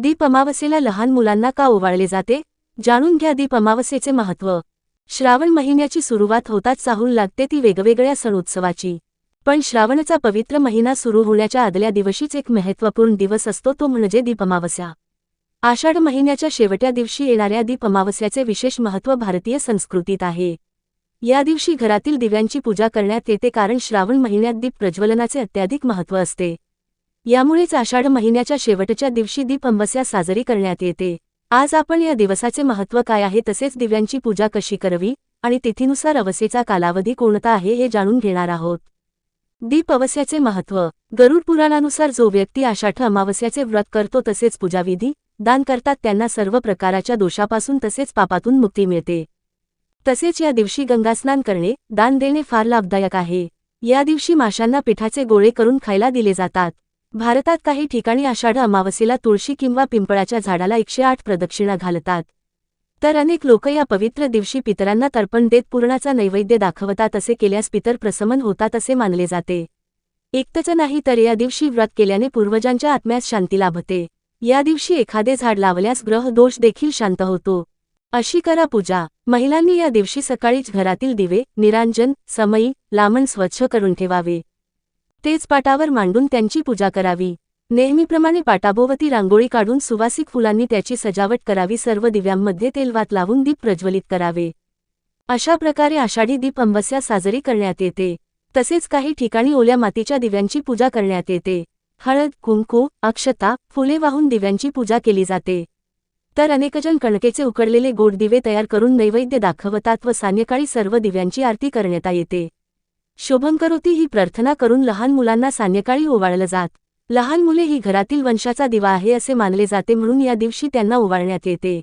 दीप अमावस्येला लहान मुलांना का ओवाळले जाते? जाणून घ्या दीप अमावस्येचे महत्त्व श्रावण महिन्याची सुरुवात होताच चाहूल लागते ती वेगवेगळ्या सण उत्सवाची पण श्रावणचा पवित्र महिना सुरू होण्याच्या आदल्या दिवशीच एक महत्त्वपूर्ण दिवस असतो तो म्हणजे दीप अमावस्या. आषाढ महिन्याच्या शेवट्या दिवशी येणाऱ्या दीप अमावस्याचे विशेष महत्त्व भारतीय संस्कृतीत आहे. या दिवशी घरातील दिव्यांची पूजा करण्यात येते कारण श्रावण महिन्यात दीप प्रज्वलनाचे अत्याधिक महत्त्व असते. यामुळेच आषाढ महिन्याच्या शेवटच्या दिवशी दीप अमावस्या साजरी करण्यात येते. आज आपण या दिवसाचे महत्त्व काय आहे तसेच दिव्यांची पूजा कशी करावी आणि तिथीनुसार अवसेचा कालावधी कोणता आहे हे जाणून घेणार आहोत. दीप अवस्याचे महत्त्व. गरुड पुराणानुसार जो व्यक्ती आषाढ अमावस्याचे व्रत करतो तसेच पूजाविधी दान करतात त्यांना सर्व प्रकाराच्या दोषापासून तसेच पापातून मुक्ती मिळते. तसेच या दिवशी गंगास्नान करणे दान देणे फार लाभदायक आहे. या दिवशी माशांना पिठाचे गोळे करून खायला दिले जातात. भारतात काही ठिकाणी आषाढ अमावस्येला तुळशी किंवा पिंपळाच्या झाडाला एकशे आठ प्रदक्षिणा घालतात. तर अनेक लोक या पवित्र दिवशी पितरांना तर्पण देत पूर्णाचा नैवेद्य दाखवतात असे केल्यास पितर प्रसमन होतात असे मानले जाते. एकटंच नाही तर या दिवशी व्रत केल्याने पूर्वजांच्या आत्म्यास शांती लाभते. या दिवशी एखादे झाड लावल्यास ग्रह दोष देखील शांत होतो. अशी करा पूजा. महिलांनी या दिवशी सकाळीच घरातील दिवे निरांजन समई लामण स्वच्छ करून ठेवावे. तेच पाटावर मांडून त्यांची पूजा करावी. नेहमीप्रमाणे पाटाभोवती रांगोळी काढून सुवासिक फुलांनी त्याची सजावट करावी सर्व दिव्यांमध्ये तेलवात लावून दीप प्रज्वलित करावे. अशा प्रकारे आषाढी दीप अंबस्या साजरी करण्यात येते. तसेच काही ठिकाणी ओल्या मातीच्या दिव्यांची पूजा करण्यात येते. हळद कुंकू अक्षता फुले वाहून दिव्यांची पूजा केली जाते. तर अनेकजण कणकेचे उकडलेले गोड दिवे तयार करून नैवेद्य दाखवतात व सायंकाळी सर्व दिव्यांची आरती करण्यात येते. शोभंकरोती ही प्रार्थना करून लहान मुलांना सायंकाळी ओवाळलं जात. लहान मुले ही घरातील वंशाचा दिवा आहे असे मानले जाते म्हणून या दिवशी त्यांना ओवाळण्यात येते.